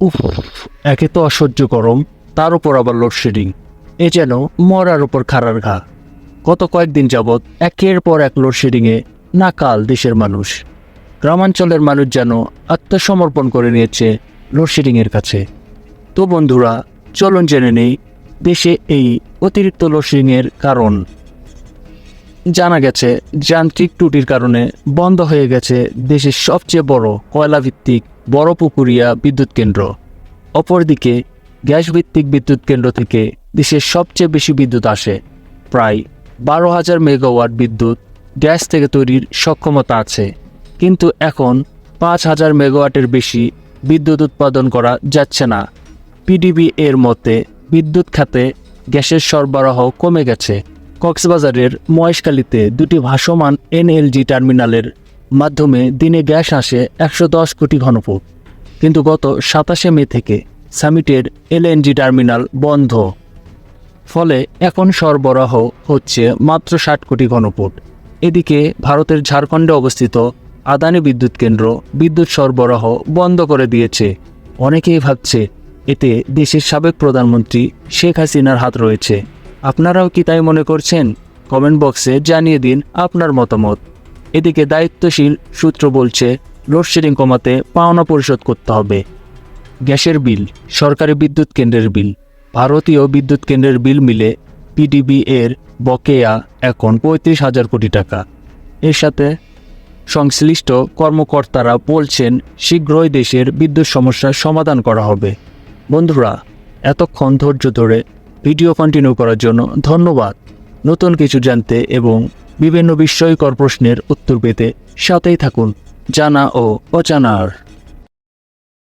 উফ, একে তো অসহ্য গরম, তার উপর আবার লোডশেডিং। এ যেন মরার উপর খাড়ার ঘা। গত কয়েকদিন যাবৎ একের পর এক লোডশেডিংয়ে নাকাল দেশের মানুষ। গ্রামাঞ্চলের মানুষ যেন আত্মসমর্পণ করে নিয়েছে লোডশেডিংয়ের কাছে। তো বন্ধুরা, চলুন জেনে নেই দেশে এই অতিরিক্ত লোডশেডিংয়ের কারণ। জানা গেছে, যান্ত্রিক ত্রুটির কারণে বন্ধ হয়ে গেছে দেশের সবচেয়ে বড় কয়লাভিত্তিক বড় পুকুরিয়া বিদ্যুৎ কেন্দ্র। অপরদিকে গ্যাস ভিত্তিক বিদ্যুৎ কেন্দ্র থেকে দেশের সবচেয়ে বেশি বিদ্যুৎ আসে। প্রায় বারো হাজার মেগাওয়াট বিদ্যুৎ গ্যাস থেকে তৈরির সক্ষমতা আছে। কিন্তু এখন পাঁচ হাজার মেগাওয়াটের বেশি বিদ্যুৎ উৎপাদন করা যাচ্ছে না। পিডিবি এর মতে, বিদ্যুৎ খাতে গ্যাসের সরবরাহ কমে গেছে। কক্সবাজারের মহেশখালীতে দুটি ভাসমান এনএলজি টার্মিনালের মাধ্যমে দিনে গ্যাস আসে একশো দশ কোটি ঘনফুট। কিন্তু গত সাতাশে মে থেকে সামিটের এলএনজি টার্মিনাল বন্ধ। ফলে এখন সরবরাহ হচ্ছে মাত্র ষাট কোটি ঘনফুট। এদিকে ভারতের ঝাড়খণ্ডে অবস্থিত আদানি বিদ্যুৎ কেন্দ্র বিদ্যুৎ সরবরাহ বন্ধ করে দিয়েছে। অনেকেই ভাবছে এতে দেশের সাবেক প্রধানমন্ত্রী শেখ হাসিনার হাত রয়েছে। আপনারাও কি তাই মনে করছেন? কমেন্ট বক্সে জানিয়ে দিন আপনার মতামত। এদিকে দায়িত্বশীল সূত্র বলছে লোডশেডিং কমাতে পাওনা পরিশোধ করতে হবে। গ্যাসের বিল, সরকারি বিদ্যুৎ কেন্দ্রের বিল, ভারতীয় বিদ্যুৎ কেন্দ্রের বিল মিলে পিডিবি এর বকেয়া এখন পঁয়ত্রিশ হাজার কোটি টাকা। এর সাথে সংশ্লিষ্ট কর্মকর্তারা বলছেন, শীঘ্রই দেশের বিদ্যুৎ সমস্যার সমাধান করা হবে। বন্ধুরা, এতক্ষণ ধৈর্য ধরে ভিডিও কন্টিনিউ করার জন্য ধন্যবাদ। নতুন কিছু জানতে এবং বিভিন্ন বিস্ময়কর প্রশ্নের উত্তর পেতে সাথেই থাকুন জানা ও অজানার।